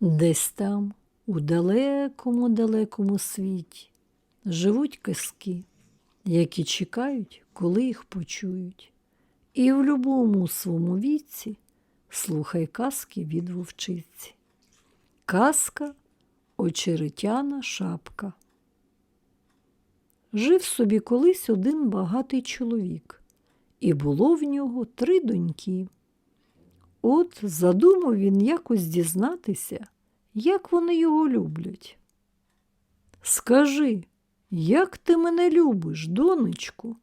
Десь там, у далекому далекому світі, живуть казки, які чекають, коли їх почують. І в любому своєму віці слухай казки від вовчиці. Казка очеретяна шапка. Жив собі колись один багатий чоловік, і було в нього три доньки. От задумав він якось дізнатися, як вони його люблять. Скажи, як ти мене любиш, донечку?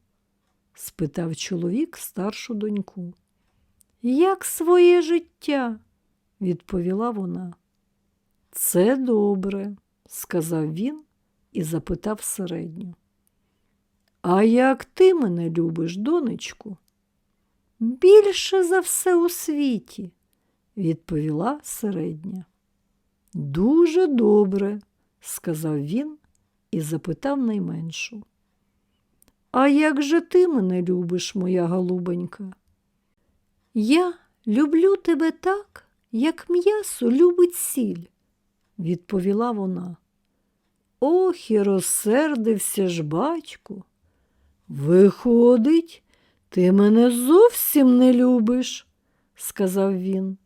спитав чоловік старшу доньку. Як своє життя, відповіла вона. Це добре, сказав він і запитав середню. А як ти мене любиш, донечку? Більше за все у світі, відповіла середня. Дуже добре, сказав він і запитав найменшу. А як же ти мене любиш, моя голубонька? Я люблю тебе так, як м'ясо любить сіль, відповіла вона. Ох, і розсердився ж батько. Виходить, ти мене зовсім не любиш, сказав він.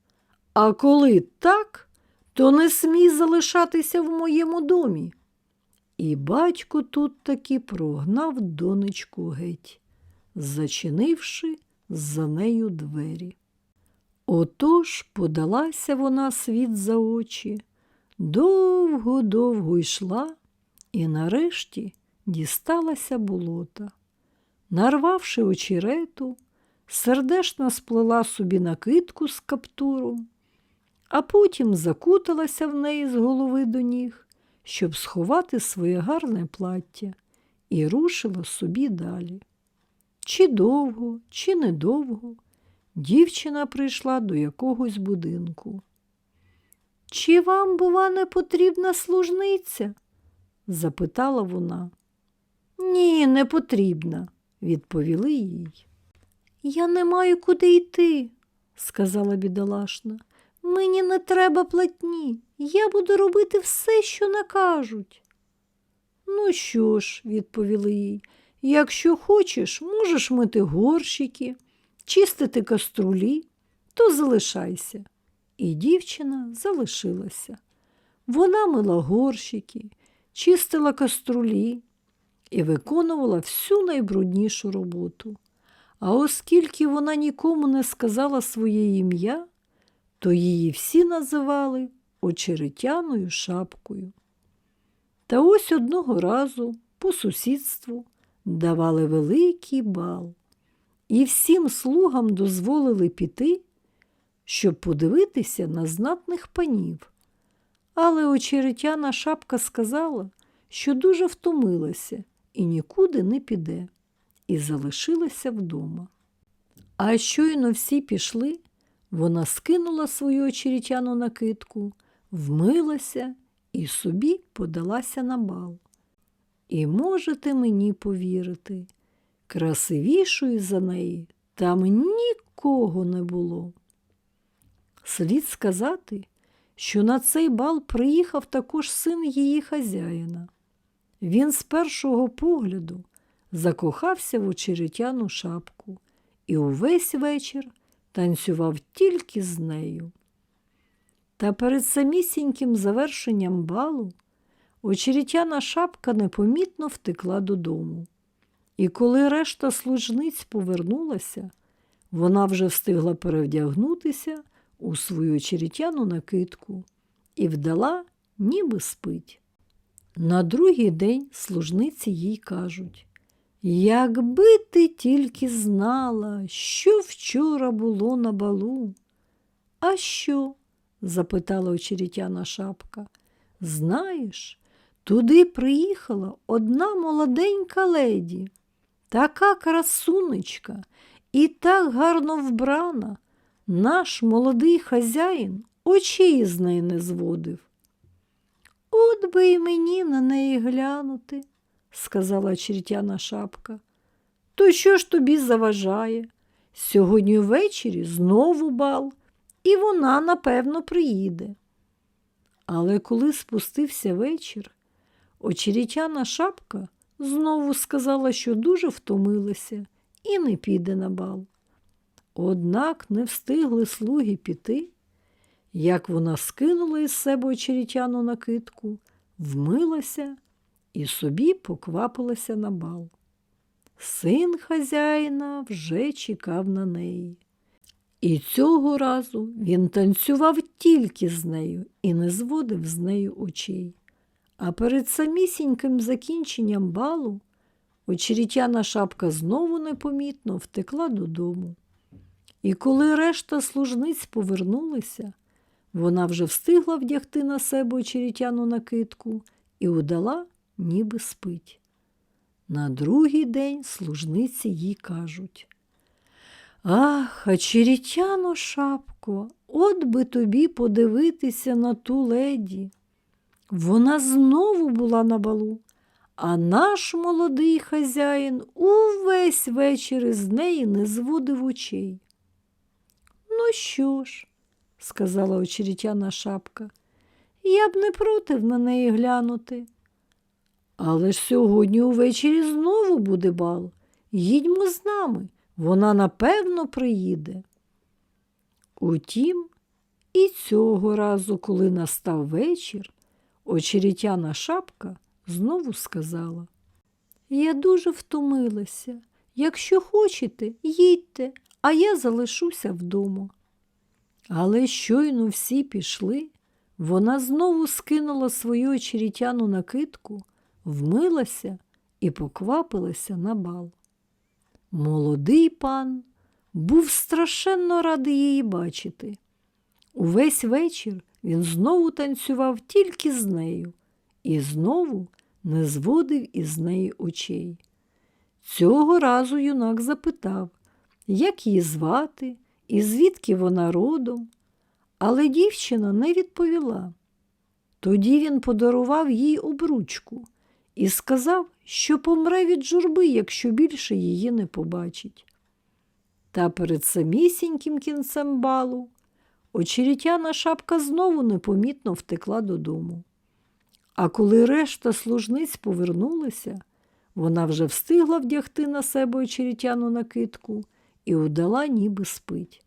А коли так, то не смій залишатися в моєму домі. І батько тут таки прогнав донечку геть, зачинивши за нею двері. Отож подалася вона світ за очі, довго-довго йшла і нарешті дісталася болота. Нарвавши очерету, сердешно сплела собі накидку з каптуром, а потім закуталася в неї з голови до ніг, щоб сховати своє гарне плаття, і рушила собі далі. Чи довго, чи недовго дівчина прийшла до якогось будинку. Чи вам, бува, не потрібна служниця? запитала вона. Ні, не потрібна, відповіли їй. Я не маю куди йти, сказала бідолашна. Мені не треба платні. Я буду робити все, що накажуть. Ну що ж, відповіли їй, якщо хочеш, можеш мити горщики, чистити каструлі, то залишайся. І дівчина залишилася. Вона мила горщики, чистила каструлі і виконувала всю найбруднішу роботу. А оскільки вона нікому не сказала своє ім'я, то її всі називали очеретяною шапкою. Та ось одного разу по сусідству давали великий бал, і всім слугам дозволили піти, щоб подивитися на знатних панів. Але очеретяна шапка сказала, що дуже втомилася і нікуди не піде, і залишилася вдома. А щойно всі пішли, вона скинула свою очеретяну накидку, вмилася і собі подалася на бал. І можете мені повірити, красивішої за неї там нікого не було. Слід сказати, що на цей бал приїхав також син її хазяїна. Він з першого погляду закохався в очеретяну шапку і увесь вечір танцював тільки з нею. Та перед самісіньким завершенням балу очеретяна шапка непомітно втекла додому. І коли решта служниць повернулася, вона вже встигла перевдягнутися у свою очеретяну накидку і вдала, ніби спить. На другий день служниці їй кажуть Якби ти тільки знала, що вчора було на балу. А що? запитала очеретяна шапка. Знаєш, туди приїхала одна молоденька леді, така красунечка і так гарно вбрана. Наш молодий хазяїн очей з неї не зводив. От би й мені на неї глянути, сказала черетяна шапка. То що ж тобі заважає? Сьогодні ввечері знову бал, і вона, напевно, приїде. Але коли спустився вечір, очеретяна шапка знову сказала, що дуже втомилася і не піде на бал. Однак не встигли слуги піти, як вона скинула із себе очеретяну накидку, вмилася і собі поквапилася на бал. Син хазяїна вже чекав на неї. І цього разу він танцював тільки з нею і не зводив з нею очей. А перед самісіньким закінченням балу очеретяна шапка знову непомітно втекла додому. І коли решта служниць повернулися, вона вже встигла вдягти на себе очеретяну накидку і удала, ніби спить. На другий день служниці їй кажуть Ах, очеретяно шапко, от би тобі подивитися на ту леді. Вона знову була на балу, а наш молодий хазяїн увесь вечір із неї не зводив очей. Ну що ж, сказала очеретяна шапка, я б не против на неї глянути. Але ж сьогодні увечері знову буде бал. Їдьмо з нами, вона напевно приїде. Утім, і цього разу, коли настав вечір, очеретяна шапка знову сказала Я дуже втомилася. Якщо хочете, їдьте, а я залишуся вдома. Але щойно всі пішли, вона знову скинула свою очеретяну накидку, вмилася і поквапилася на бал. Молодий пан був страшенно радий її бачити. Увесь вечір він знову танцював тільки з нею і знову не зводив із неї очей. Цього разу юнак запитав, як її звати і звідки вона родом, але дівчина не відповіла. Тоді він подарував їй обручку і сказав, що помре від журби, якщо більше її не побачить. Та перед самісіньким кінцем балу очеретяна шапка знову непомітно втекла додому. А коли решта служниць повернулися, вона вже встигла вдягти на себе очеретяну накидку і удала, ніби спить.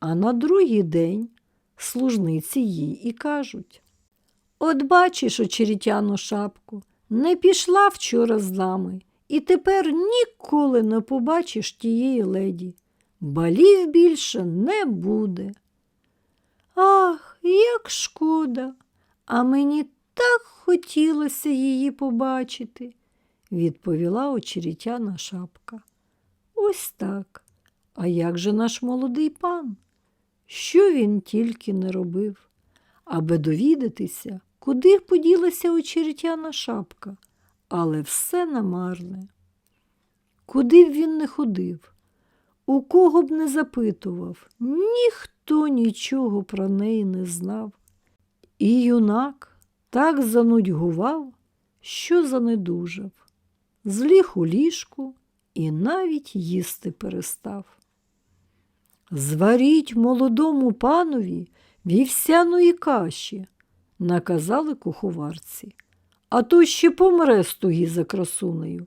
А на другий день служниці їй і кажуть От бачиш, очеретяну шапку, не пішла вчора з нами, і тепер ніколи не побачиш тієї леді. Балів більше не буде. Ах, як шкода, а мені так хотілося її побачити, відповіла очеретяна шапка. Ось так. А як же наш молодий пан? Що він тільки не робив, аби довідатися, куди поділася очеретяна шапка, але все намарне. Куди б він не ходив, у кого б не запитував, ніхто нічого про неї не знав. І юнак так занудьгував, що занедужав, зліг у ліжку і навіть їсти перестав. Зваріть молодому панові вівсяної каші, наказали куховарці, а то ще помре з туги за красунею.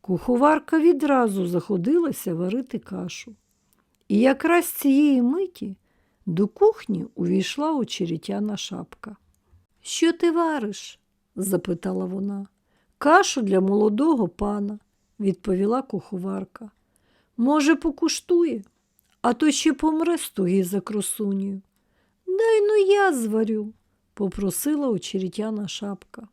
Куховарка відразу заходилася варити кашу. І якраз цієї миті до кухні увійшла очеретяна шапка. Що ти вариш? запитала вона. Кашу для молодого пана, відповіла куховарка. Може, покуштує, а то ще помре з туги за красунею. Дай ну я зварю, попросила очеретяна шапка.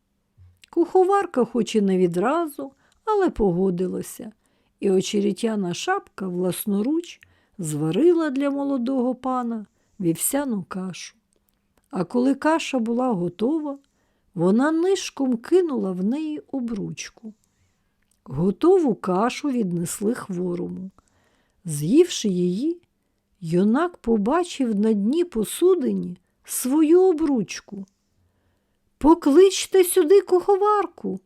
Куховарка, хоч і не відразу, але погодилася, і очеретяна шапка власноруч зварила для молодого пана вівсяну кашу. А коли каша була готова, вона нишком кинула в неї обручку. Готову кашу віднесли хворому. З'ївши її, юнак побачив на дні посудині свою обручку. Покличте сюди куховарку,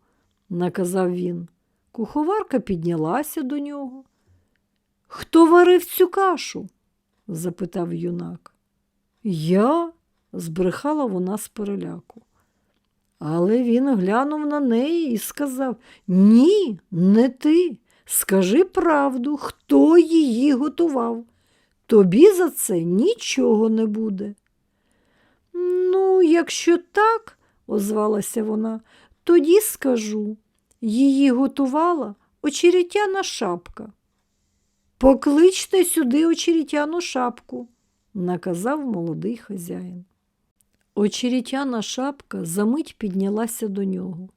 наказав він. Куховарка піднялася до нього. Хто варив цю кашу? запитав юнак. Я, збрехала вона з переляку. Але він глянув на неї і сказав Ні, не ти. Скажи правду, хто її готував. Тобі за це нічого не буде. Ну, якщо так, озвалася вона, тоді скажу. Її готувала очеретяна шапка. Покличте сюди очеретяну шапку, наказав молодий хазяїн. Очеретяна шапка замить піднялася до нього.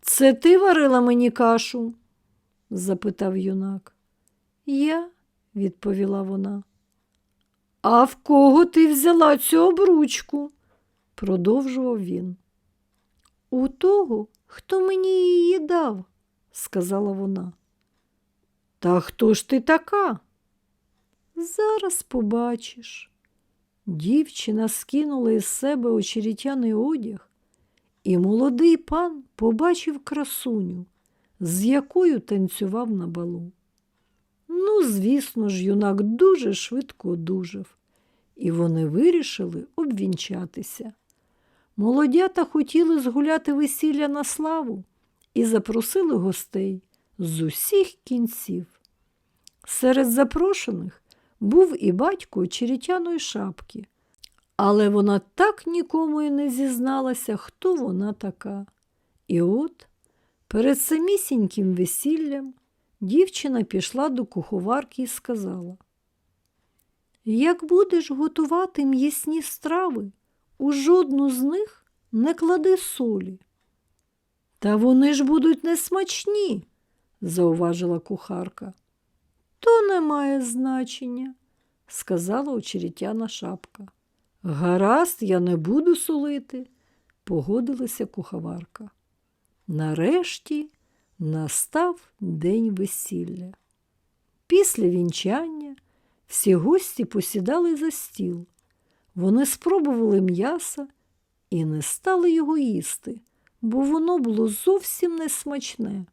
Це ти варила мені кашу? запитав юнак. Я, відповіла вона. А в кого ти взяла цю обручку? продовжував він. У того, хто мені її дав, сказала вона. Та хто ж ти така? Зараз побачиш. Дівчина скинула із себе очеретяний одяг, і молодий пан побачив красуню, з якою танцював на балу. Ну, звісно ж, юнак дуже швидко одужав, і вони вирішили обвінчатися. Молодята хотіли згуляти весілля на славу і запросили гостей з усіх кінців. Серед запрошених був і батько очеретяної шапки, але вона так нікому і не зізналася, хто вона така. І от перед самісіньким весіллям дівчина пішла до куховарки і сказала: Як будеш готувати м'ясні страви, у жодну з них не клади солі. Та вони ж будуть несмачні, зауважила кухарка. То не має значення, сказала очеретяна шапка. Гаразд, я не буду солити, погодилася куховарка. Нарешті настав день весілля. Після вінчання всі гості посідали за стіл. Вони спробували м'яса і не стали його їсти, бо воно було зовсім несмачне.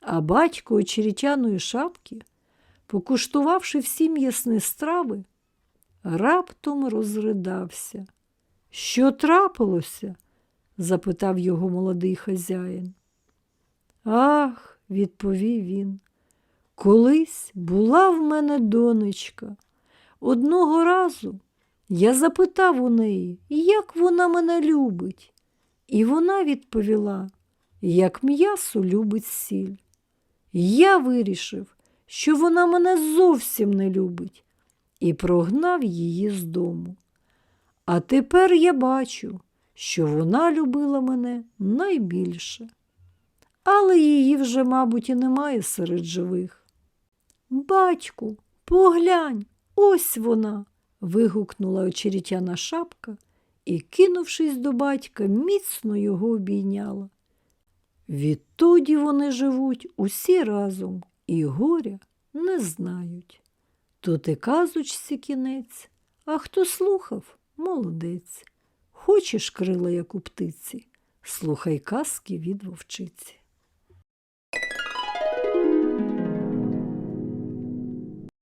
А батько очеретяної шапки, покуштувавши всі м'ясні страви, раптом розридався. Що трапилося? запитав його молодий хазяїн. Ах, відповів він, колись була в мене донечка. Одного разу я запитав у неї, як вона мене любить, і вона відповіла, як м'ясо любить сіль. Я вирішив, що вона мене зовсім не любить, і прогнав її з дому. А тепер я бачу, що вона любила мене найбільше. Але її вже, мабуть, і немає серед живих. Батьку, поглянь, ось вона. вигукнула очеретяна шапка і, кинувшись до батька, міцно його обійняла. Відтоді вони живуть усі разом і горя не знають. Тут і казочці кінець, а хто слухав, молодець. Хочеш крила, як у птиці, слухай казки від вовчиці.